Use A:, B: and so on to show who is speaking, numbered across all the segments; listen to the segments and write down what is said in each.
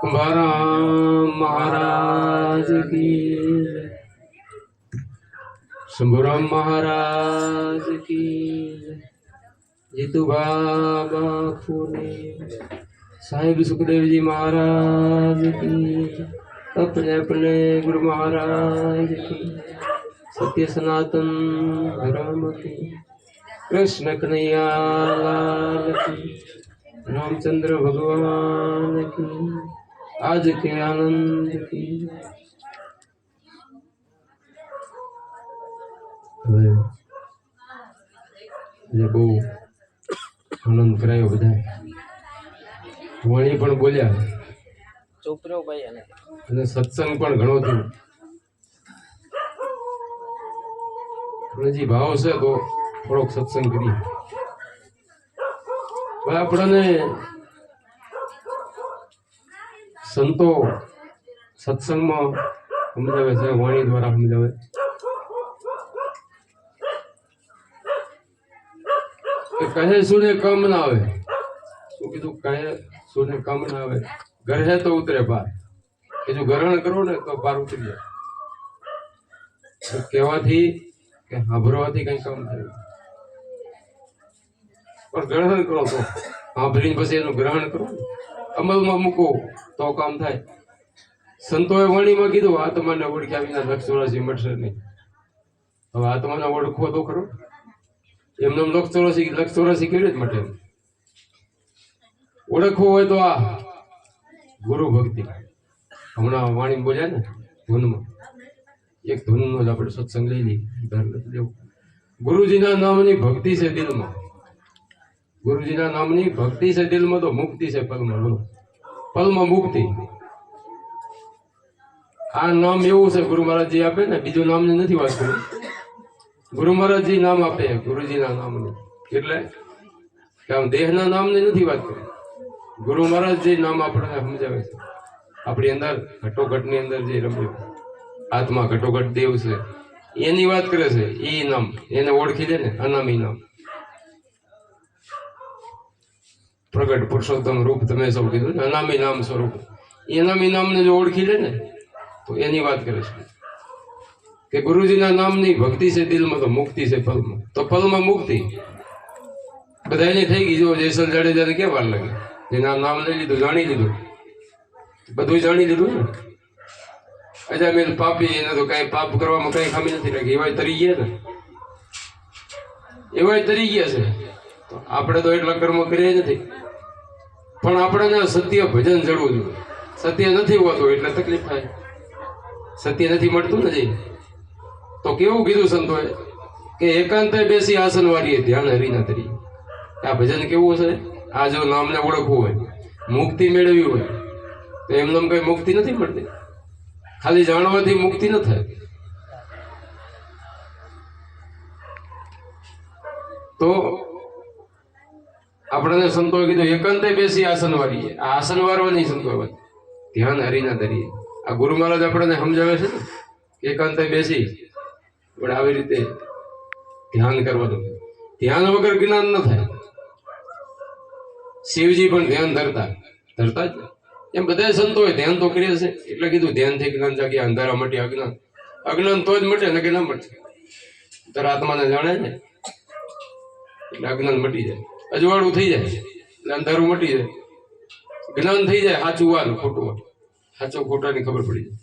A: કુંભારામ મહારાજ કી જય. શંભુરામ મહારાજ કી જય. જીતુભા બાપુની સાહેબ સુખદેવજી મહારાજ કી જય. अपने अपने गुरु महाराज की सत्य सनातन धर्म की कृष्ण कन्हैया लाल की रामचंद्र भगवान की आज के आनंद की હવે એટલે બહુ આનંદ કરાયો બધા વાણી પણ બોલ્યા
B: ચૂપ રહ્યો ભાઈ અને
A: અને સત્સંગ પણ ઘણો થયો પણ હજી ભાવ છે તો થોડોક સત્સંગ કરીએ હવે આપણને સંતો સત્સંગમાં સમજાવે છે, વાણી દ્વારા સમજાવે કહે સુને કમ ના આવે. શું કીધું? કહે સુને કમ ના આવે. ગરહે તો ઉતરે બહાર કે જો ગ્રહણ કરો ને તો બહાર ઉતરી જાય. કહેવાથી કે હાભરવાથી કઈ કામ થાય. પણ ગ્રહણ કરો તો. સાંભળીને પછી એનું ગ્રહણ કરો. અમલમાં મૂકો તો કામ થાય. સંતોએ વાણીમાં કીધું, આ તમારે ઓળખ્યા વિના લક્ષ ચોરાસી મળશે નહીં. હવે આ તમારે ઓળખો તો ખરો. એમને એમ લક્ષ ચોરાસી લક્ષ ચોરાસી કેવી રીતે એમ? ઓળખવું હોય તો આ. ગુરુ ભક્તિ. હમણાં વાણી બોલ્યા ને, ધૂનમાં. એક ધૂનનો જ આપણે સત્સંગ લઈ લઈએ. નથી લેવું ગુરુજીના નામની ભક્તિ છે દિલમાં. ગુરુજીના નામની ભક્તિ છે, દિલમાં તો મુક્તિ છે પલમાં પલમાં મુક્તિ. આ નામ એવું છે, ગુરુ મહારાજજી આપે ને, બીજું નામ નથી વાત કરું ગુરુ મહારાજજી નામ આપે, ગુરુજીના નામની. એટલે આમ દેહના નામની નથી વાત કરી ગુરુ મહારાજજી નામ આપણને સમજાવે છે. આપણી અંદર ઘટોઘટની અંદર જે રમ્યું. આત્મા ઘટોઘટ દેવ છે. એની વાત કરે છે એ નામ. એને ઓળખી દે ને, અનામી નામ. પ્રગટ પુરુષોત્તમ રૂપ તમે સૌ કીધું ને અનામી નામ સ્વરૂપ. એનામી નામને જો ઓળખી લે ને, તો એની વાત કરે છે. કે ગુરુજીના નામની ભક્તિ છે, દિલમાં તો મુક્તિ છે, ફલમાં. તો ફલમાં મુક્તિ. બધા એની થઈ ગઈ. જો જેસલ જાડેજાને કે વાર લાગે? જેના નામ લઈ લીધું, જાણી લીધું. બધું જાણી લીધું ને. અજામેલ પાપી, એને તો કાંઈ પાપ કરવામાં કાંઈ ખામી નથી રાખી. એવાય તરી ગયા ને. એવાય તરી ગયા છે. આપણે તો એટલા કર્મ કરીએ નથી. પણ આપણને સત્ય ભજન જડવું જોઈએ. સત્ય નથી હોતું એટલે તકલીફ થાય. સત્ય નથી મળતું નથી તો કેવું કીધું સંતોએ? કે એકાંતે બેસી આસન વાળીએ ધ્યાન હરીના તરીકે આ ભજન કેવું છે આ જો નામને ઓળખવું હોય, મુક્તિ મેળવવી હોય, તો એમને એમ કઈ મુક્તિ નથી મળતી? ખાલી જાણવાથી મુક્તિ ન થાય. તો આપણને સંતોએ કીધું, એકાંતે બેસી આસન વાળીએ. આ આસન વાળવાની સંતો વાત. ધ્યાન હરીના ધરીએ. આ ગુરુ મહારાજ આપણને સમજાવે છે ને એકાંતે બેસી, પણ આવી રીતે ધ્યાન કરવાનું ધ્યાન વગર જ્ઞાન ન થાય. શિવજી પણ ધ્યાન ધરતા ધરતા જ. એમ બધા સંતોએ ધ્યાન તો કરીએ છે. એટલે કીધું, ધ્યાનથી જ્ઞાન જાગ્યા અંધારા મટી અજ્ઞાન. અજ્ઞાન તો જ મટે ને કે ના મટે? તારા આત્માને જાણે ને, એટલે અજ્ઞાન મટી જાય. અજવાળું થઈ જાય. એટલે અંધારું મટી જાય. જ્ઞાન થઈ જાય સાચું વાનું ખોટું સાચો ખોટાની ખબર પડી જાય.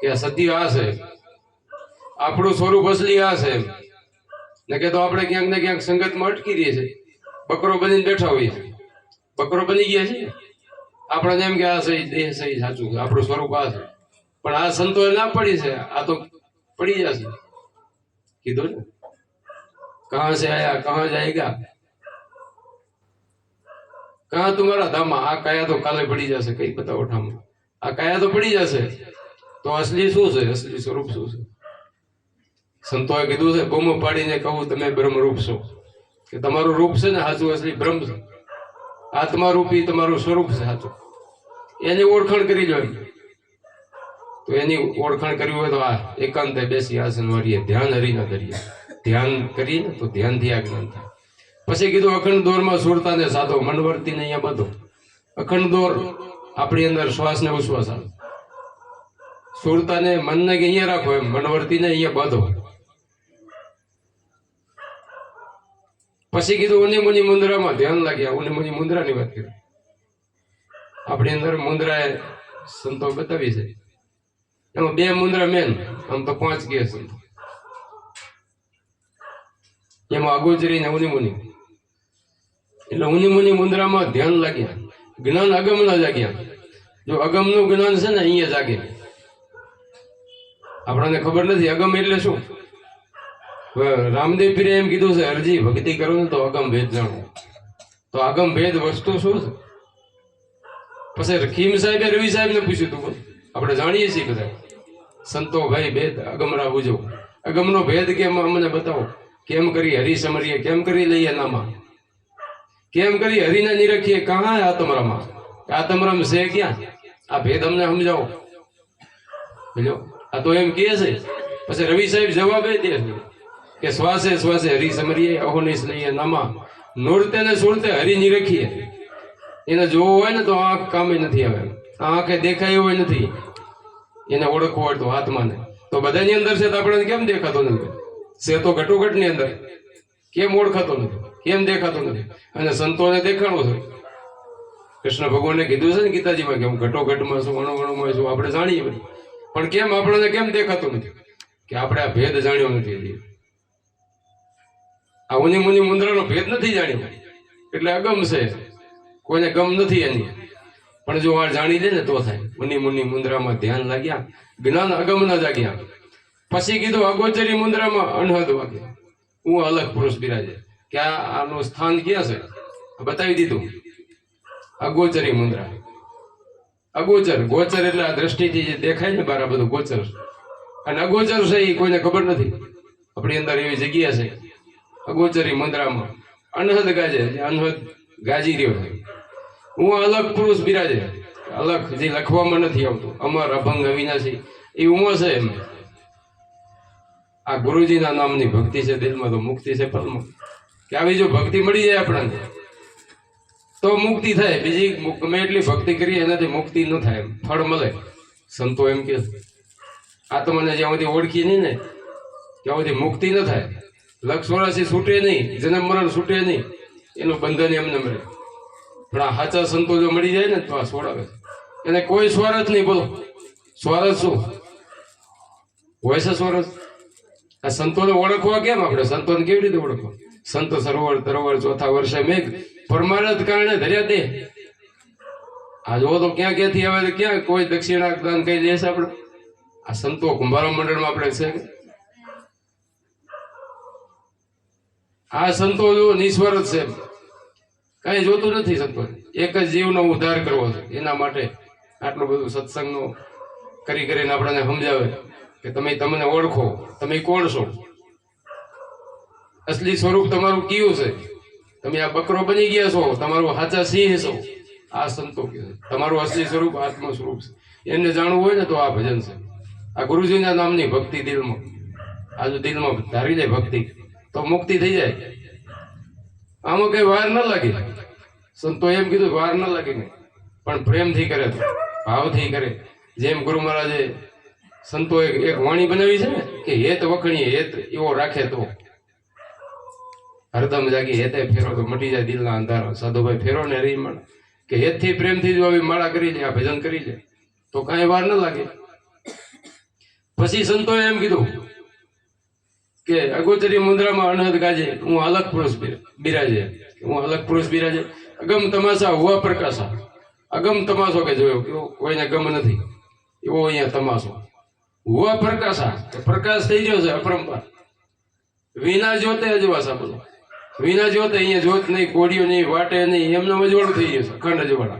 A: કે આ સત્ય આ છે. આપણું સ્વરૂપ અસલી આ છે ને કે તો આપણે ક્યાંક ને ક્યાંક સંગતમાં અટકી રહીએ છીએ. બકરો બનીને બેઠા હોઈએ બકરો બની ગયા છે આપણે જેમ કે આ સહી દેહ સહી સાચું છે. આપણું સ્વરૂપ આ છે. પણ આ સંતો ના પડી છે. આ તો પડી જશે. કીધું ને? કહા છે આયા, કહા જાયગા? કાં તુમારા ધામા આ કાયા તો કાલે પડી જશે, કઈ બતાવો ઠામમાં આ કાયા તો પડી જશે. તો અસલી શું છે? અસલી સ્વરૂપ શું છે? સંતોએ કીધું છે, બૂમ પાડીને કહું, તમે બ્રહ્મરૂપ છો. કે તમારું રૂપ છે ને, સાચું અસલી બ્રહ્મ છે. આત્મારૂપી તમારું સ્વરૂપ છે, સાચું. એની ઓળખાણ કરી લો. તો એની ઓળખાણ કરવી હોય તો આ એકાંતે બેસી આસન વાળીએ ધ્યાન હરીને કરીએ ધ્યાન કરીએ તો ધ્યાનથી આ જ્ઞાન થાય. પછી કીધું અખંડ દોરમાં સુરતાને સાધો મનવર્તીને અહીંયા બધો. અખંડ દોર આપણી અંદર શ્વાસ ને ઉશ્વાસ આવે. સુરતાને મનને કે અહીંયા રાખો એમ મનવર્તીને અહીંયા બાંધો. પછી કીધું ઉની મુની મુંદ્રામાં, ધ્યાન લાગ્યા ઉની મુની મુંદ્રાની વાત કરી. આપણી અંદર મુંદ્રાએ સંતો બતાવી છે. એમાં બે મુંદ્રા મેન આમ તો પાંચ કે સંતો. એમાં અગોચરી ને ઉની મુની એટલે ઉની મુની મુદ્રામાં ધ્યાન લાગ્યા. જ્ઞાન અગમના જાગ્યા. જો અગમનું જ્ઞાન છે ને, અહીંયા જાગે. આપણને ખબર નથી, અગમ એટલે શું? રામદેવ પીરે એમ કીધું છે, અરજી ભક્તિ કરો ને તો અગમ ભેદ જાણો. તો અગમ ભેદ વસ્તુ શું છે? પછી રખીમ સાહેબે રવિ સાહેબને પૂછ્યું તું આપણે જાણીએ છીએ બધા. સંતો ભાઈ ભેદ અગમરા બુજો અગમનો ભેદ કેમ, અમને બતાવો. કેમ કરી હરી સમરીએ, કેમ કરી લઈએ નામા? કેમ કરી? હરીને નિરખીએ કહા આત્મરામાં આત્મરામ છે ક્યાં? આ ભેદ અમને સમજાવો. બીજો આ તો એમ કહે છે. પછી રવિ સાહેબ જવાબ એ દે કે શ્વાસે શ્વાસે હરી સમરીએ અહોનિશ લઈએ નામા. નૂરતે ને સુરતે હરી નિરખીએ. એને જોવો હોય ને તો આંખ કામે નથી આવે. આંખે દેખાય હોય નથી. એને ઓળખવું હોય તો આત્માને તો બધાની અંદર છે તો આપણને કેમ દેખાતો નથી? છે તો ઘટોઘટની અંદર. કેમ ઓળખાતો નથી? કેમ દેખાતો નથી? અને સંતોને દેખાડવો છે. કૃષ્ણ ભગવાને કીધું છે ને ગીતાજીમાં કે હું ઘટોઘટમાં છું અણુગણુમાં છું, આપણે જાણીએ બધું. પણ કેમ આપણને કેમ દેખાતું નથી? કે આપણે આ ભેદ જાણ્યો નથી આ ઉની મુની મુદ્રાનો ભેદ નથી જાણ્યો. એટલે અગમ છે. કોઈને ગમ નથી એની. પણ જો આ જાણી લે ને તો થાય. મુનિ મુનિ મુદ્રામાં ધ્યાન લાગ્યા. જ્ઞાન અગમ ના જાગ્યા. પછી કીધું અગોચરી મુદ્રામાં અનહદ વાગ્યા હું અલગ પુરુષ બિરાજે. કે આનું સ્થાન ક્યાં છે? બતાવી દીધું. અગોચરી મુદ્રા. અગોચર. ગોચર એટલે આ દ્રષ્ટિથી જે દેખાય ને બાર બધું ગોચર. અને અગોચર છે એ કોઈને ખબર નથી. આપણી અંદર એવી જગ્યા છે. અગોચરી મુદ્રામાં. અનહદ ગાજે. અનહદ ગાજી રહ્યો છે. હું અલગ પુરુષ બિરાજે. અલગ જે લખવામાં નથી આવતું. અમર, અભંગ, અવિનાશી. એ ઉમો છે એમ. આ ગુરુજીના નામની ભક્તિ છે. દિલમાં તો મુક્તિ છે પલમાં. કે આવી જો ભક્તિ મળી જાય આપણને, તો મુક્તિ થાય. બીજી ગમે એટલી ભક્તિ કરીએ, એનાથી મુક્તિ ન થાય એમ. ફળ મળે. સંતો એમ કે, આ તો મને જ્યાં સુધી ઓળખી નહીં ને, ત્યાં સુધી મુક્તિ ન થાય. લક્ષ છૂટે નહીં, જન્મ મરણ છૂટે નહીં. એનું બંધન એમને મળે. પણ આ સાચા સંતો જો મળી જાય ને, તો આ છોડાવે એને કોઈ સ્વાર્થ નહીં, બોલો. સ્વાર્થ શું? હોય છે સ્વાર્થ? આ સંતોને ઓળખવા કેમ આપણે? સંતોને કેવી રીતે ઓળખવા? સંત સરોવર તરોવર ચોથા વર્ષે મેઘ પરમાનંદ કારણે ધર્યા દે આ જોવો તો ક્યાં ક્યાંથી આવે ક્યાં? કોઈ દક્ષિણા દાન કઈ દેશ આપણે? આ સંતો કુંભારો મંડળમાં આપણે છે આ સંતો જો નિસ્વર છે. કઈ જોતું નથી સંતો. એક જ જીવનો ઉદ્ધાર કરવો છે. એના માટે આટલું બધું સત્સંગનો કરી કરીને આપણને સમજાવે કે તમે, તમને ઓળખો. તમે કોણ છો? અસલી સ્વરૂપ તમારું કયું છે? તમે આ બકરો બની ગયા છો, તમારું સાચા સિંહ છો. આ સંતો તમારું અસલી સ્વરૂપ આત્મ સ્વરૂપ છે. એમને જાણવું હોય ને તો આ ભજન છે. આ ગુરુજીના નામની ભક્તિ દિલમાં. આજે દિલમાં ધારી લે ભક્તિ, તો મુક્તિ થઈ જાય. આમાં કઈ વાર ન લાગે. સંતો એમ કીધું વાર ન લાગે ને પણ પ્રેમથી કરે ભાવથી કરે. જેમ ગુરુ મહારાજે સંતો એક વાણી બનાવી છે ને, કે હેત વખણીએ, હેત એવો રાખે તો. હરદમ જાગી હેતે ફેરો તો મટી જાય દિલના અંધારો. સાધુભાઈ ફેરો ને રહી મણ કે હેતથી પ્રેમથી જો આવી માળા કરી લે, આ ભજન કરી લે. તો કાંઈ વાર ન લાગે. પછી સંતોએ એમ કીધું કે અગોચરી મુદ્રામાં અનહદ ગાજે, હું અલગ પુરુષ બિરાજે. હું અલગ પુરુષ બિરાજે. અગમ તમાશા હુવા પ્રકાશા. અગમ તમાશો કે જોયો કે કોઈને ગમ નથી. એવો અહીંયા તમાશો. હુવા પ્રકાશા. પ્રકાશ થઈ ગયો છે અપરંપાર. વિના જોતે અજવાસા બોલો. વિના જોત અહીંયા જોત નહીં, કોડીઓ નહીં, વાટે નહીં, એમને અજવાળું થઈ ગયું છે, અખંડ અજવાળા.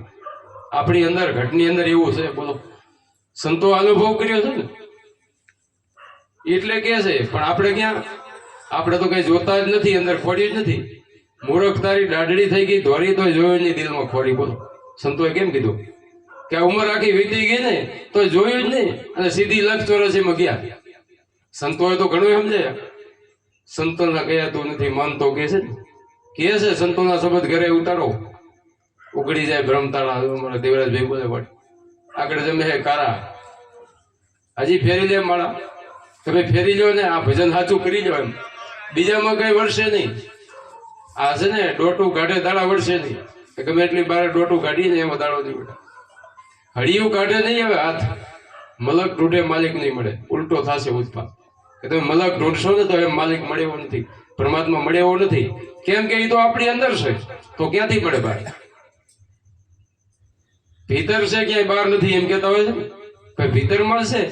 A: આપણી અંદર, ઘટની અંદર એવું છે, બોલો. સંતો અનુભવ કર્યો છે ને? એટલે કે છે, પણ આપણે ક્યાં? આપણે તો કઈ જોતા જ નથી, અંદર ખોડી જ નથી. મૂરખ તારી દાઢડી થઈ ગઈ, ધોરી તો જોયું નહીં, દિલમાં ખોડી, બોલો. સંતોએ કેમ કીધું? કે ઉંમર આખી વીતી ગઈ ને, તો જોયું જ નહીં, અને સીધી લક્ષ ચોરસીમાં ગયા. સંતોએ તો ઘણું સમજાયા સંતોના ગયા તો નથી માનતો કે છે કહે છે, સંતોના શબ્દ ઘરે ઉતારો. ઉગડી જાય ભ્રમતાળા અમારા દેવરાજ ભાઈ બોલે વટ આગળ જમે હે કારા. હજી, ફેરી લે માળા. તમે ફેરી લો ને, આ ભજન સાચું કરી લો એમ. બીજામાં કઈ વર્ષે નહીં. આ છે ને, ડોટું કાઢે, દાડા વળશે નહીં. કે ગમે એટલી બારે ડોટું કાઢીને એમાં દાડો નહીં બેટા હળિયું કાઢે નહીં હવે હાથ. મલક તૂટે, માલિક નહીં મળે. ઉલટો થશે ઉત્પાદ કે તમે મલક ઢૂંઢશો ને તો એમ માલિક મળે એવો નથી, પરમાત્મા મળે એવો નથી. કેમ કે એ તો આપણી અંદર છે. તો ક્યાંથી મળે બહાર? ભીતર છે ક્યાંય બહાર નથી એમ કેતા હોય છે ભીતરમાં છે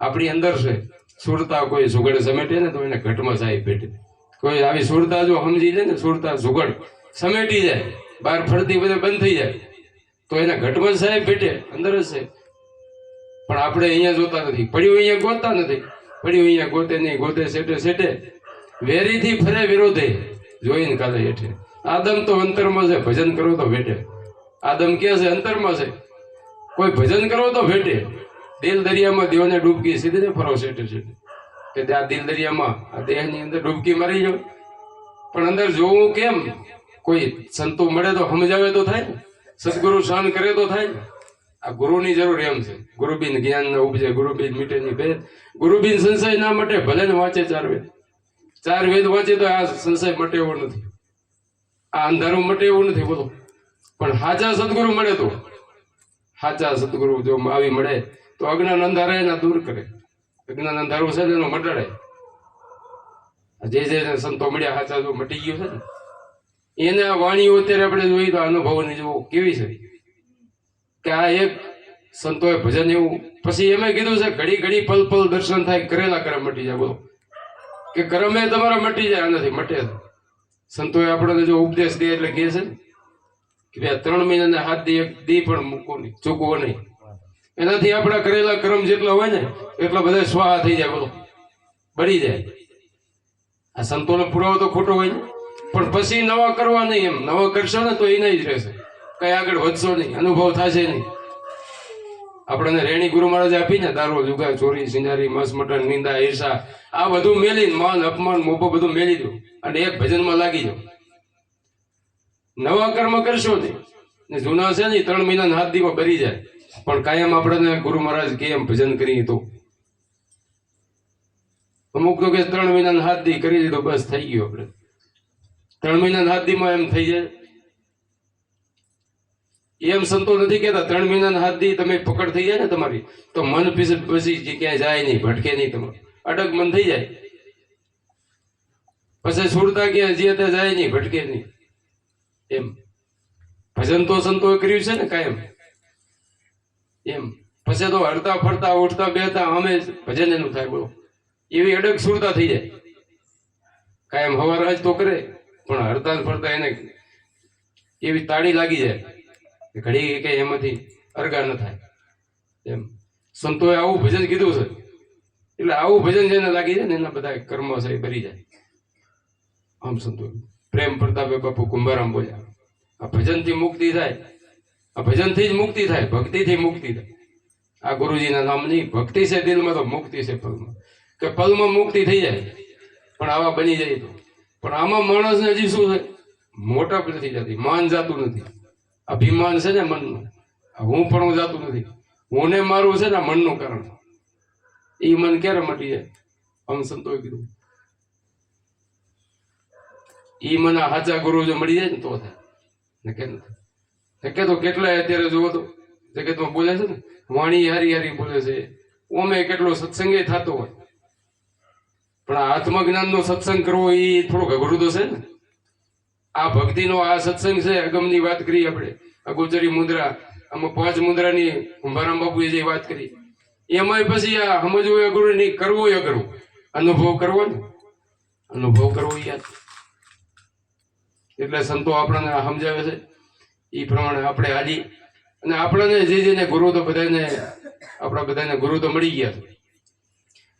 A: આપણી અંદર છે. સુરતા કોઈ સુગડ સમેટે ને તો એને ઘટમાં સાહેબ ભેટે. કોઈ આવી સુરતા જો સમજી જાય ને, સુરતા સુગડ સમેટી જાય, બહાર ફરતી બધે બંધ થઈ જાય, તો એને ઘટમાં સાહેબ ભેટે. અંદર જ છે. પણ આપણે અહીંયા જોતા નથી. પડ્યું અહીંયા ગોતતા નથી. પડ્યું અહીંયા ગોતે નહીં, ગોતે સેટે સેટે વેરીથી ફરે વિરોધે જોઈને કાલે હેઠે. આદમ તો અંતરમાં છે, ભજન કરો તો ભેટે. આદમ કે છે, અંતરમાં છે. કોઈ ભજન કરો તો ભેટે. દિલ દરિયામાં દેવને ડૂબકી સીધી ને ફરો સેટે સેટે કે આ દિલ દરિયામાં, આ દેહની અંદર ડૂબકી મારી જાવ પણ અંદર જોવું કેમ? કોઈ સંતો મળે તો સમજાવે તો થાય. સદગુરુ શાન કરે તો થાય. આ ગુરુની જરૂર એમ છે. ગુરુબિન જ્ઞાન ના ઉપજે, ગુરુબિન મીઠે ની ભેદ. ગુરુબિન સંશય ના મટે ભલે ને વાંચે ચાર વેદ. ચાર વેદ વાંચે તો આ સંશય મટે એવો નથી. આ અંધારું મટે એવું નથી, બોલો. પણ સાચા સદગુરુ મળે તો? સાચા સદગુરુ જો આવી મળે, તો અજ્ઞાન અંધારા એના દૂર કરે. અજ્ઞાન અંધારું છે ને એનો મટાડે. જે જે સંતો મળ્યા સાચા જો મટી ગયું છે ને. એને વાણીઓ અત્યારે આપણે જોઈએ તો અનુભવ અનુભવની જો કેવી છે? કે આ એક સંતોએ ભજન એવું. પછી એમે કીધું છે, ઘડી ઘડી પલ પલ દર્શન થાય, કરેલા કરમ મટી જાય, બોલો. કે કરમે તમારા મટી જાય, આનાથી મટે સંતોએ આપણને જો ઉપદેશ દે એટલે કહે છે કે ભાઈ ત્રણ મહિનાના હાથ દી, એક દી પણ મૂકો નહીં, ચૂકવો નહીં. એનાથી આપણા કરેલા કર્મ જેટલા હોય ને, એટલા બધા સ્વાહા થઈ જાય, બોલો. બળી જાય. આ સંતોનો પુરાવો તો ખોટો હોય ને. પણ પછી નવા કરવા નહીં એમ. નવા કરશો ને તો એના જ રહેશે. કઈ આગળ વધશો નહીં, અનુભવ થશે નહીં. આપણને રેણી ગુરુ મહારાજ આપી ને દારૂ જુગા ચોરી સિંજારી મસ, મટન, નિંદા, ઈર્ષા, આ બધું મેલી માન અપમાન, મોભો બધું મેલી દો અને એક ભજનમાં લાગી જાઓ. નવા કર્મ કરશો નહીં. ને જૂના છે ને ત્રણ મહિના હાથ દીવા ભરી જાય. પણ કાયમ આપણને ગુરુ મહારાજ કેમ ભજન કરી તો. અમુક તો કે ત્રણ મહિના હાથ દી કરી દીધો, બસ થઈ ગયું આપણે. ત્રણ મહિના હાથ દીમાં એમ થઈ જાય. એમ સંતો નથી કહેતા, ત્રણ મહિનાના હાથ દી તમે પકડ થઈ જાય ને તમારી, તો મન પછી ક્યાંય જાય નહીં, ભટકે નહીં તમારું. અડગ મન થઈ જાય. પછી છોડતા ક્યાં જે ત્યાં જાય નહીં, ભટકે નહીં. એમ. ભજન તો સંતોએ કર્યું છે ને કાયમ. એમ. પછી તો હરતા ફરતા, ઉઠતા, બેહતા, અમે ભજન એનું થાય બોલો. એવી અડગ સુરતા થઈ જાય. કાયમ હવાર જ તો કરે, પણ હરતા ફરતા એને એવી તાળી લાગી જાય. ઘડી કે એમાંથી અરગા ન થાય. એમ. સંતોએ આવું ભજન કીધું છે. એટલે આવું ભજન જેને લાગી જાય ને, એના બધા કર્મ છે, એ ભરી જાય. આમ સંતો. પ્રેમ પ્રતાપે બાપુ કુંભારામ બોલ્યા. આ ભજનથી મુક્તિ થાય. આ ભજનથી જ મુક્તિ થાય, ભક્તિથી મુક્તિ થાય. આ ગુરુજીના નામની ભક્તિ છે દિલમાં તો મુક્તિ છે પલમાં કે પલમાં મુક્તિ થઈ જાય, પણ આવા બની જાય તો. પણ આમાં માણસને હજી શું છે? મોટા નથી જતી, માન જાતું નથી. અભિમાન છે ને મનનું. હું પણ હું જાતું નથી. હું ને મારું છે ને મનનું કારણ. એ મન ક્યારે મટી જાય? આમ સંતોએ કીધું. એ મને હાચા ગુરુ જો મળી જાય ને તો થાય. ને કે નથી કે તો કેટલાય અત્યારે જોવો તો જગતમાં બોલે છે ને, વાણી હારી હારી બોલે છે. ઓમે કેટલો સત્સંગે થતો હોય. પણ આ આત્મજ્ઞાનનો સત્સંગ કરવો એ થોડોક અઘરું તો છે ને. આ ભક્તિનો આ સત્સંગ છે અગમની વાત કરી આપણે. આ ગોચરી મુદ્રા, આમાં પાંચ મુદ્રાની કુંભારામ બાપુએ જે વાત કરી. એમાંય પછી આ સમજવું અઘરું નહીં, કરવું અઘરું. અનુભવ કરવો ને. અનુભવ કરવો યાદ. એટલે સંતો આપણને સમજાવે છે. એ પ્રમાણે આપણે હાલી અને આપણને જે જેને ગુરુ તો બધાને, આપણા બધાને ગુરુ તો મળી ગયા છે.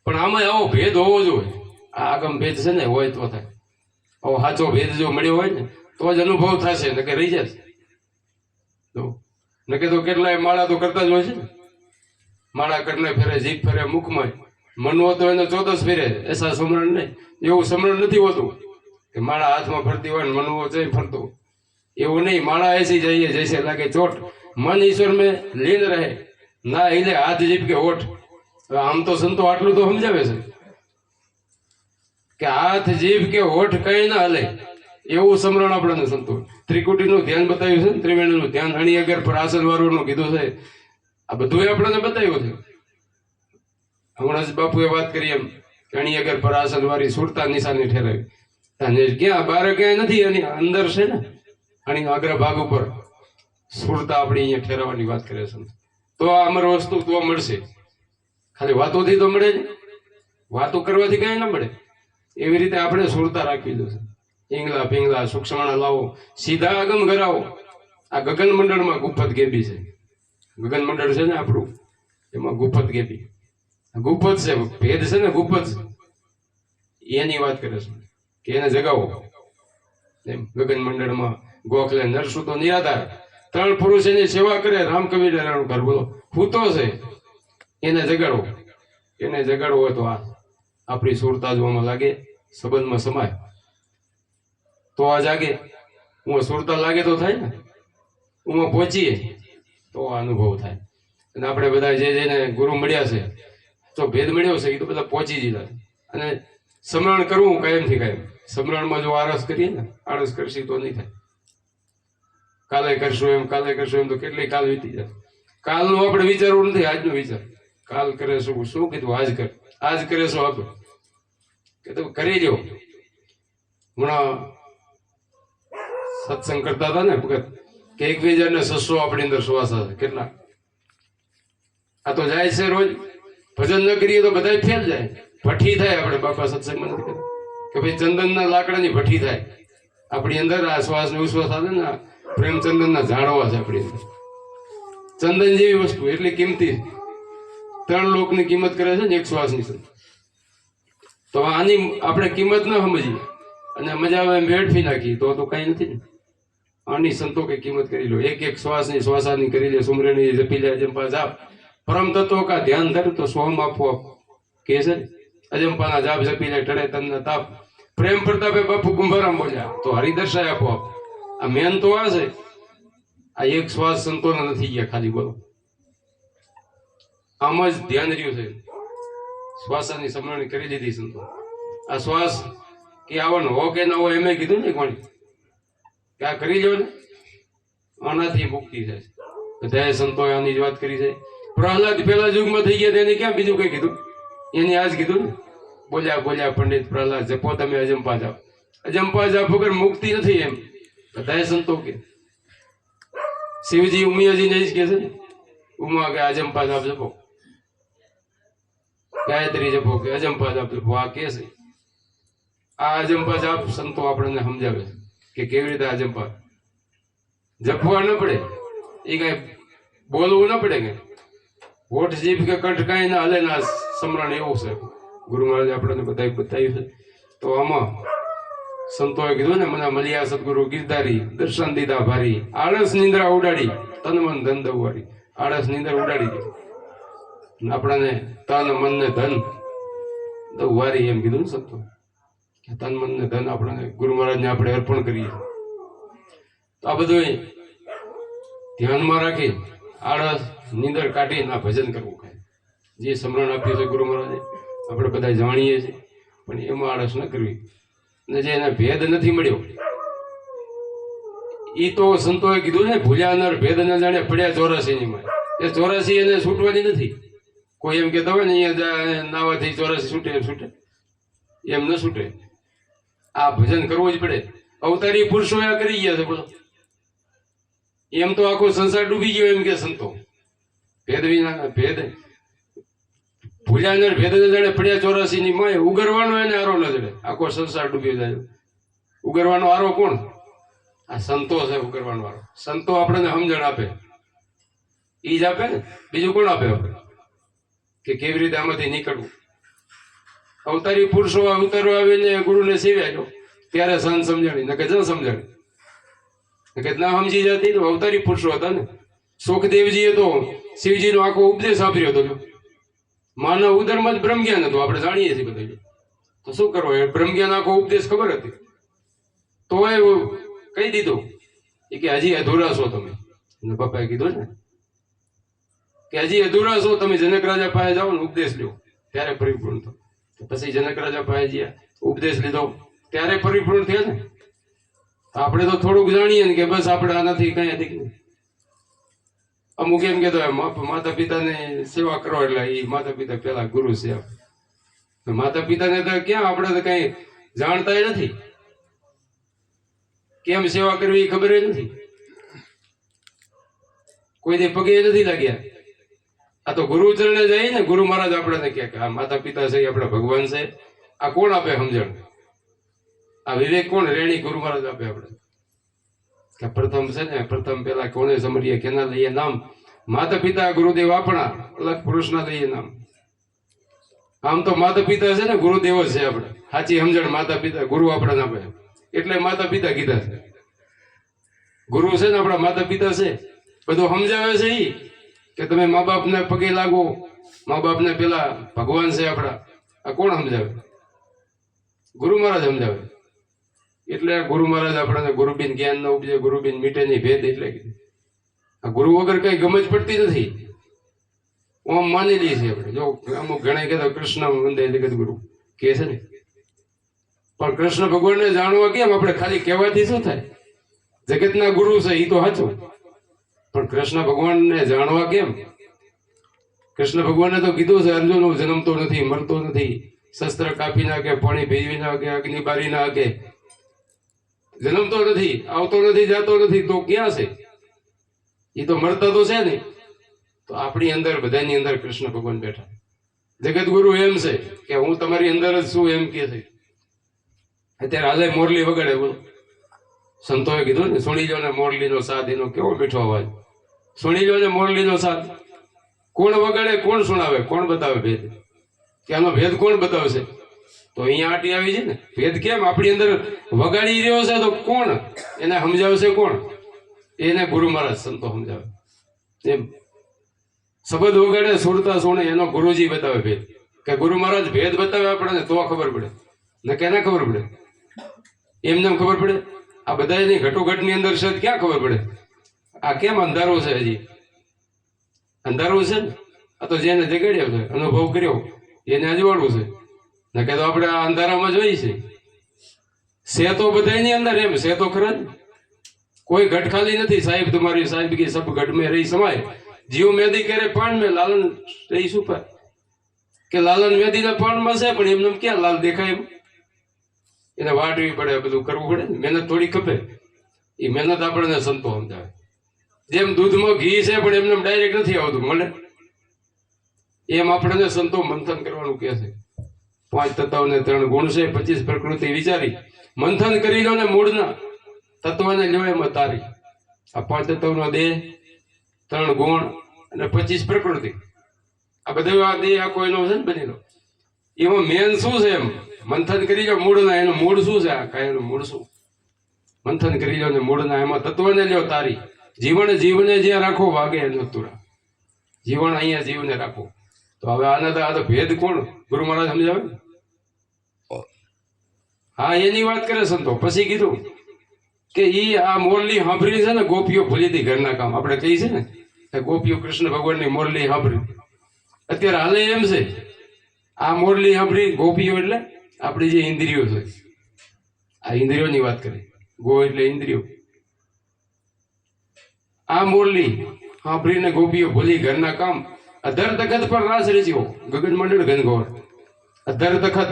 A: પણ આમાં આવો ભેદ હોવો જોઈએ. આ આગમ ભેદ છે ને, હોય તો થાય. સાચો ભેદ જો મળ્યો હોય ને, તો જ અનુભવ થશે નકે રહી જશે. તો નકે તો કેટલાય માળા તો કરતા જ હોય છે ને. માળા કરને ફેરે, જીભ ફેરે, મુખમાં. મનવો તો એનો ચોદસ ફેરે. એસા સમરણ નહીં. એવું સમરણ નથી હોતું. કે માળા હાથમાં ફરતી હોય ને મનવો છે ફરતો એવું નહીં. માળા એસી જઈએ, જૈસે લાગે ચોટ. મન ઈશ્વર મેં લીન રહે. ના हिले હાથ જીભ કે હોઠ. આમ તો સંતો આટલું તો સમજાવે છે. કે હાથ જીભ કે હોઠ કઈ ના હલે. એવું સમરણ આપણને સંતો ત્રિકુટીનું ધ્યાન બતાવ્યું છે ત્રિવેણીનું ધ્યાન હણી અગર પર આસન વાળું કીધું છે. આ બધું આપણને બતાવ્યું છે. હમણાં જ બાપુએ વાત કરી એમ અણી અગર પર આસન સુરતા નિશાની ઠેરાવી. તને ક્યાં, બાર ક્યાંય નથી, એની અંદર છે ને અણી અગ્ર ભાગ ઉપર સુરતા આપણી અહીંયા ઠેરાવવાની વાત કરે છે. તો આ અમર વસ્તુ તો મળશે. ખાલી વાતોથી તો મળે જ. વાતો કરવાથી કઈ ના મળે. એવી રીતે આપણે સુરતા રાખવી જોશે. ઈંગલા પિંગલા સૂક્ષ્મણા લાવો, સીધા આગમ કરાવો આ ગગન મંડળમાં ગુફત ગેબી છે. ગગન મંડળ છે ને આપણું? એમાં ગુફત ગેબી. ગુફત છે, ભેદ છે ને ગુફત એની વાત કરે છે. કે એને જગાવો. એમ, ગગન મંડળમાં ગોખલે નરસુ તો નિરાધાર. ત્રણ પુરુષ એની સેવા કરે રામ કવિ ડરાણું ઘર બોલો ફૂતો છે, એને જગાડવો એને જગાડવો હોય તો આ. આપણી સુરતા જોવામાં લાગે, સંબંધમાં સમાય. તો આ જાગે. હું સુરતા લાગે તો થાય ને? હું પહોંચીએ તો આ અનુભવ થાય. અને આપણે બધા જે જેને ગુરુ મળ્યા છે તો ભેદ મળ્યો છે, એ તો બધા પહોંચી દીધા અને સમરણ કરવું કાયમથી કાયમ. સમરણમાં જો આળસ કરીએ ને, આળસ કરશી તો નહીં થાય. કાલે કરશું એમ, કાલે કરશું એમ તો કેટલી કાલ વીતી જાય. કાલનું આપણે વિચારવું નથી, આજનું વિચાર. કાલ કરે શું શું કીધું, આજ કર. આજ કરે છો આપણે કે તમે કરી જો હમણાં સત્સંગ કરતા હતા ને, ભગત, કે એકબીજાને સસો આપણી અંદર શ્વાસ હશે કેટલા? આ તો જાય છે રોજ. ભજન ન કરીએ તો બધા ફેલ જાય. ભઠ્ઠી થાય આપણે બાપા સત્સંગમાં નથી. કે ભાઈ ચંદનના લાકડાની ભઠ્ઠી થાય. આપણી અંદર આ શ્વાસ ને વિશ્વાસ આવે ને પ્રેમચંદનના ઝાડવા છે આપણી અંદર. ચંદન જેવી વસ્તુ, એટલી કિંમતી. ત્રણ લોકની કિંમત કરે છે ને, એક શ્વાસની છે તો આની આપણે કિંમત ન સમજીએ. અને મજા આવે વેડફી નાખી તો તો કઈ નથી ને. આની સંતોકે કિંમત કરી લો. એક એક શ્વાસની, શ્વાસાની કરી લે, સુમરણી જપી લે અજંપા જાપ. પરમ તત્વો કા ધ્યાન ધર, તો સોમ આપો કે છે? અજંપાના જાપ જપી લે, ટળે તનના તાપ. પ્રેમ પ્રતાપે બાપુ કુંભારામ બોલ્યા તો હરિદર્શાય આપ. આ મેન તો આ છે. આ એક શ્વાસ સંતોના નથી ગયા, ખાલી બોલો. આમ જ ધ્યાન રહ્યું છે. શ્વાસની સમરણી કરી દીધી સંતો. આ શ્વાસ કે આવવાનો હો કે ના હો એમે કીધું ને કોણ? કે આ કરી લો ને. આનાથી મુક્તિ થાય બધાએ સંતોએ આની જ વાત કરી છે. પ્રહલાદ પેલા યુગમાં થઈ ગયા, તેને ક્યાં બીજું કઈ કીધું? એને આજ કીધું ને. બોલ્યા બોલ્યા, પંડિત પ્રહલાદ, જપો તમે અજંપા જાઓ અજંપા જાઓ વગર મુક્તિ નથી એમ. બધાએ સંતો કે, શિવજી ઉમિયાજીને જ કે છે ઉમા કે અજંપા જાપ જપો. ગાયત્રી જપો કે અજંપા જાપ જપો આ કે છે? આ અજંપા જાપ સંતો આપણને સમજાવે કે કેવી રીતે અજંપા જપવા ન પડે. એ કઈ બોલવું ન પડે કે? હોઠ જીભ કે કંઠ કાંઈ ના હલે ના સમરણ એવું છે. ગુરુ મહારાજ આપણને બધા બતાવ્યું છે. તો આમાં સંતોએ કીધું ને, મને મળ્યા સદગુરુ ગીરધારી, દર્શન દીધા ભારી. આળસ નિંદ્રા ઉડાડી, તન મન ધન દવારી આળસ નિંદ્રા ઉડાડી દે અને આપણાને તન મન ને ધન વારી એમ કીધું ને સંતો તન મન ને ધન આપણને ગુરુ મહારાજને આપણે અર્પણ કરીએ. તો આ બધું ધ્યાનમાં રાખી આળસ, નીંદર કાઢીને આ ભજન કરવું ખાય. જે સમરણ આપ્યું છે ગુરુ મહારાજે, આપણે બધા જાણીએ છીએ, પણ એમાં આળસ ન કરવી. અને જે એને ભેદ નથી મળ્યો એ તો સંતોએ કીધું ને, ભૂલ્યા નર ભેદ ન જાણે પડ્યા ચોરાસી ની માં એ ચોરાસી એને છૂટવાની નથી. કોઈ એમ કહેતા હોય ને, અહીંયા નાવાથી ચોરાસી છૂટે છૂટે. એમ ન છૂટે. આ ભજન કરવું જ પડે. અવતારી પુરુષો આ કરી ગયા છે, બોલો. એમ તો આખો સંસાર ડૂબી ગયો એમ કે સંતો. ભેદ વિના, ભેદ. ભૂલ્યા ભેદ જડે પડ્યા ચોરાસી ની માય ઉગરવાનો એને આરો ન જડે. આખો સંસાર ડૂબી જાય ઉગરવાનો આરો કોણ? આ સંતો છે ઉગરવાનો આરો. સંતો આપણને સમજણ આપે. ઈ જ આપે ને? બીજું કોણ આપે આપણે? કે કેવી રીતે આમાંથી નીકળવું? અવતારી પુરુષો અવતારો આવીને ગુરુને સેવ્યા જો, ત્યારે સહન સમજાણી નકે જન સમજાણી નકે ના સમજી જતી તો અવતારી પુરુષો હતા ને. સુખદેવજીએ તો શિવજીનો આખો ઉપદેશ આપ્યો હતો જો. માનવ ઉદરમાં જ બ્રહ્મજ્ઞાન હતું, આપણે જાણીએ છીએ બધા તો શું કરો એ બ્રહ્મજ્ઞાન આખો ઉપદેશ ખબર હતી. તો એ કહી દીધું? કે, હજી, અધૂરા છો તમે. બાપાએ કીધું ને કે હજી અધૂરા છો, તમે જનક રાજા પાસે જાઓ ને ઉપદેશ લ્યો. ત્યારે પરિપૂર્ણ થો તો પછી જનક રાજા પાસે જ્યાં ઉપદેશ લીધો. ત્યારે પરિપૂર્ણ થયા ને? આપણે તો થોડુંક જાણીએ ને કે બસ આપણે આનાથી કઈ અધિક નહીં. અમુક એમ કેતો માતા પિતાને સેવા કરો એટલે એ માતા પિતા પેલા ગુરુ છે. માતા પિતાને તો ક્યાં આપણે તો કઈ જાણતા નથી. કેમ સેવા કરવી ખબર નથી. કોઈ દે પગે નથી લાગ્યા. આ તો ગુરુ ચરણે જાય ને ગુરુ મહારાજ આપણને કે આ માતા પિતા છે, એ આપણા ભગવાન છે. આ કોણ આપે સમજણ? આ વિવેક કોણ? રેણી ગુરુ મહારાજ આપે આપણે. કે પ્રથમ છે ને, પ્રથમ પેલા કોને સમરીએ? કેના લઈએ નામ? માતા પિતા ગુરુદેવ આપણા, અલગ પુરુષના લઈએ નામ. આમ તો માતા પિતા છે ને, ગુરુદેવ છે આપણે. સાચી સમજણ, માતા પિતા, ગુરુ આપણને આપે. એટલે માતા પિતા કીધા છે. ગુરુ છે ને આપણા માતા પિતા છે. બધું સમજાવે છે ઈ? કે તમે મા બાપને પગે લાગો. મા બાપને પેલા ભગવાન છે આપણા. આ કોણ સમજાવે? ગુરુ મહારાજ સમજાવે. એટલે ગુરુ મહારાજ આપણને ગુરુબીન જ્ઞાન ન ઉપજે, ગુરુબીન મીટે નહીં ભેદ એટલે આ ગુરુ વગર કઈ ગમજ પડતી નથી. ઓમ માની લઈએ છીએ આપણે. જો અમુક ઘણા કહેતા કૃષ્ણ વંદે જગત ગુરુ. કે છે ને. પણ કૃષ્ણ ભગવાનને જાણવા કેમ આપણે ખાલી કહેવાથી શું થાય? જગતના ગુરુ છે એ તો સાચું પણ કૃષ્ણ ભગવાનને જાણવા કેમ? કૃષ્ણ ભગવાને તો કીધું છે અર્જુન હું જન્મતો નથી, મરતો નથી, શસ્ત્ર કાપી નાખે પાણી ભેજવી નાખે અગ્નિ બારી નાખે જન્મતો નથી, આવતો નથી, જાતો નથી, તો ક્યાં છે? એ તો મરતા તો છે ને. તો આપણી અંદર, બધાની અંદર કૃષ્ણ ભગવાન બેઠા. જગત ગુરુ એમ છે કે, હું તમારી અંદર જ છું, એમ કે છે. અત્યારે હાલે મોરલી વગાડે બોલો. સંતોએ કીધું ને, સુણી લો ને મોરલીનો સાદ એનો કેવો મીઠો અવાજ. સુણી જોજે મોરલીનો સાથ કોણ વગાડે, કોણ સુણાવે? કોણ બતાવે ભેદ? કે ભેદ કોણ બતાવશે? તો અહીંયા આટી આવી છે ને. ભેદ કેમ? આપણી અંદર વગાડી રહ્યો છે તો કોણ? એને સમજાવશે કોણ? એને ગુરુ મહારાજ સંતો સમજાવે. એમ. શબ્દ વગાડે, સુરતા સુણે, એનો ગુરુજી બતાવે ભેદ. કે ગુરુ મહારાજ ભેદ બતાવે આપણને તો ખબર પડે. ને કેના ખબર પડે? એમને એમ ખબર પડે? આ બધા ઘટોઘટની અંદર છે ક્યાં ખબર પડે? આ કેમ અંધારો છે હજી? અંધારો છે ને? આ તો જેને જગાડ્યો છે, અનુભવ કર્યો, એને અજવાળું છે. નકે તો આપણે આ અંધારામાં જોઈએ છે. સે તો બધાની અંદર એમ સે તો ખરા કોઈ ઘટ ખાલી નથી, સાહેબ તમારી સાહેબ કે સબ ગઢ મેં રહી સમાય. જીવ મેદી કરે પાન મેં લાલન રહી સુપર કે લાલન મેદીના પાનમાં છે પણ એમને ક્યાં લાલ દેખાય એમ? એને વાટવી પડે બધું કરવું પડે મહેનત થોડી ખપે. એ મહેનત આપણને સંતો સમજાવે. જેમ દૂધમાં ઘી છે, પણ એમને ડાયરેક્ટ નથી આવતું મળે એમ આપણને સંતો મંથન કરવાનું કહે છે. પાંચ તત્વને ત્રણ ગુણ છે, પચીસ પ્રકૃતિ વિચારી. મંથન કરી લો ને મૂળના, તત્વને લ્યો એમાં તારી. આ પાંચ તત્વનો દેહ, ત્રણ ગુણ અને પચીસ પ્રકૃતિ. આ બધું આ દેહ આખો એનો છે ને બનેલો. એમાં મેન શું છે એમ? મંથન કરી લો મૂળના, એનું મૂળ શું છે? આ કાંઈ એનું મૂળ શું? મંથન કરી લો ને મૂળના, એમાં તત્વને લ્યો તારી. જીવન જીવને જ્યાં રાખો, વાગે એનું તુરા જીવન અહીંયા જીવને રાખો. તો હવે આના તો આ તો ભેદ કોણ? ગુરુ મહારાજ સમજાવે હા, એની વાત કરે સંતો. પછી કીધું કે ઈ આ મોરલી સાંભળી છે ને, ગોપીઓ ભૂલી હતી ઘરના કામ. આપણે કહી છે ને ગોપીઓ કૃષ્ણ ભગવાનની મોરલી સાંભળી અત્યારે હાલે એમ છે. આ મોરલી સાંભળી ગોપીઓ એટલે આપણી જે ઇન્દ્રિયો છે. આ ઇન્દ્રિયોની વાત કરી. ગો એટલે ઇન્દ્રિયો. આ મોરલી સાંભળીને ગોપીઓ ભૂલી ઘરના કામ. અધર તખત પર રાસ રચ્યો, ગગન મંડળ ઘનઘોર. અધર તખત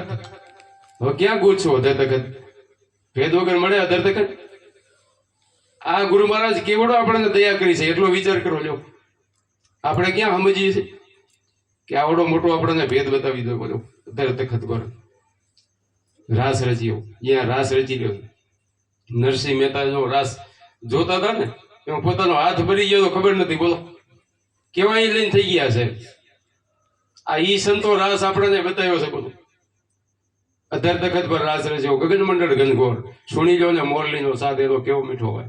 A: હવે ક્યાં ગોછો અધર તખત ભેદ વગર મળે અધર તખત આ ગુરુ મહારાજ કેવડો આપણને દયા કરી છે, એટલો વિચાર કરો લ્યો. આપણે ક્યાં સમજીએ છીએ? કે આવડો મોટો આપણને ભેદ બતાવી દો બોલો અધર તખત પર. રાસ રચ્યો, અહીંયા રાસ રચી ગયો નરસિંહ મહેતા જો રાસ જોતા હતા ને? એમાં પોતાનો હાથ ભરી ગયો તો ખબર નથી, બોલો. કેવા એ લઈને થઈ ગયા છે? આ ઈ સંતો રાસ આપણને બતાવ્યો છે બધું. અધર તખત પર રાસ રચ્યો ગગન મંડળ ઘનઘોર સુણી લો ને મોરલીનો સાથ એનો કેવો મીઠો હોય.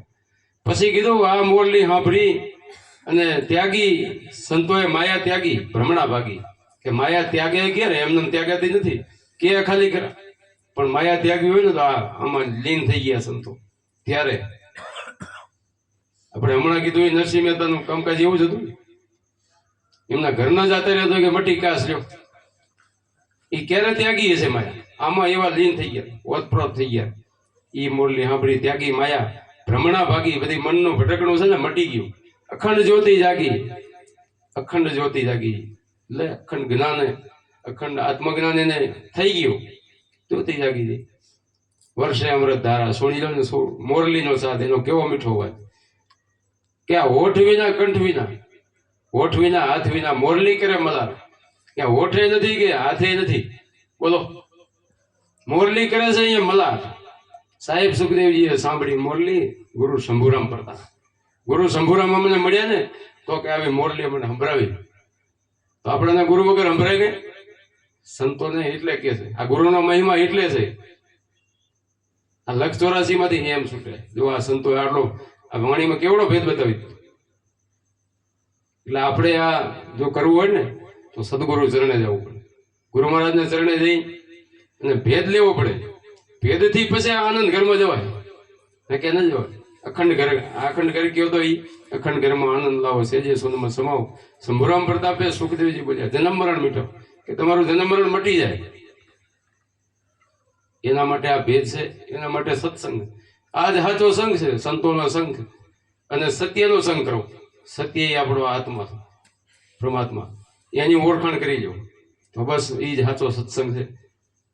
A: પછી કીધું, આ મોરલી સાંભળી અને ત્યાગી. સંતોએ માયા ત્યાગી, ભ્રમણા ભાગી. કે માયા ત્યાગે કે ને એમને ત્યાગાતી નથી. કે ખાલી કરા. પણ માયા ત્યાગી હોય ને તો આ આમાં લીન થઈ ગયા સંતો. ત્યારે આપણે હમણાં કીધું એ નરસિંહ મહેતાનું કામકાજ એવું જ હતું. એમના ઘરના જાતે રહેતો કે મટી કાસ લ્યો એ ક્યારે ત્યાગી હશે માયા? આમાં એવા લીન થઈ ગયા, ઓતપ્રોત થઈ ગયા. એ મોરલી સાંભળી ત્યાગી માયા. ભ્રમણા ભાગી, બધી મનનું ભટકણું છે ને, મટી ગયું. અખંડ જ્યોતિ જાગી. અખંડ જ્યોતિ જાગી. એટલે અખંડ જ્ઞાન, અખંડ આત્મજ્ઞાન એને થઈ ગયું. જ્યોતિ જાગી વર્ષે અમૃત ધારા સોની મોરલીનો સાથ એનો કેવો મીઠો હોય? કે આ હોઠ વિના, કંઠ વિના. હોઠ વિના, હાથ વિના, મોરલી કરે મલાર. કે હોઠે નથી કે હાથે નથી? બોલો. મોરલી કરે છે અહીંયા મલાર. સાહેબ સુખદેવજીએ સાંભળી મોરલી, ગુરુ શંભુરામ પડતા ગુરુ શંભુરામ અમને મળ્યા ને, તો કે આવી મોરલી અમને સંભળાવી તો આપણને ગુરુ વગર સંભળાય ને સંતોને એટલે કે છે. આ ગુરુનો મહિમા એટલે છે. આ લક્ષ ચોરાસી માંથી એમ છૂટે. જો આ સંતો આટલો આ વાણીમાં કેવડો ભેદ બતાવી દીધો. એટલે આપણે આ જો કરવું હોય ને, તો સદગુરુ ચરણે જવું પડે. ગુરુ મહારાજને ચરણે જઈ અને ભેદ લેવો પડે. ભેદથી પછી આનંદ ઘરમાં જવાય. ને કે ન જવાય? અખંડ ઘર અખંડ ઘર કયો તો એ અખંડ ઘરમાં આનંદ લાવો, સેજે સોનમાં સમાવો. શંભુરામ પ્રતાપે સુખદેવજી બોલ્યા, જન્મ મરણ મીઠો. કે તમારું જન્મ મરણ મટી જાય. એના માટે આ ભેદ છે, એના માટે સત્સંગ આ જ સાચો સંઘ છે, સંતોનો સંઘ. અને સત્યનો સંઘ કરો. સત્ય આપણો આત્મા પરમાત્મા. એની ઓળખાણ કરી લો તો બસ એ જ સાચો સત્સંગ છે.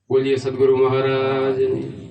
A: બોલીએ સદગુરુ મહારાજની.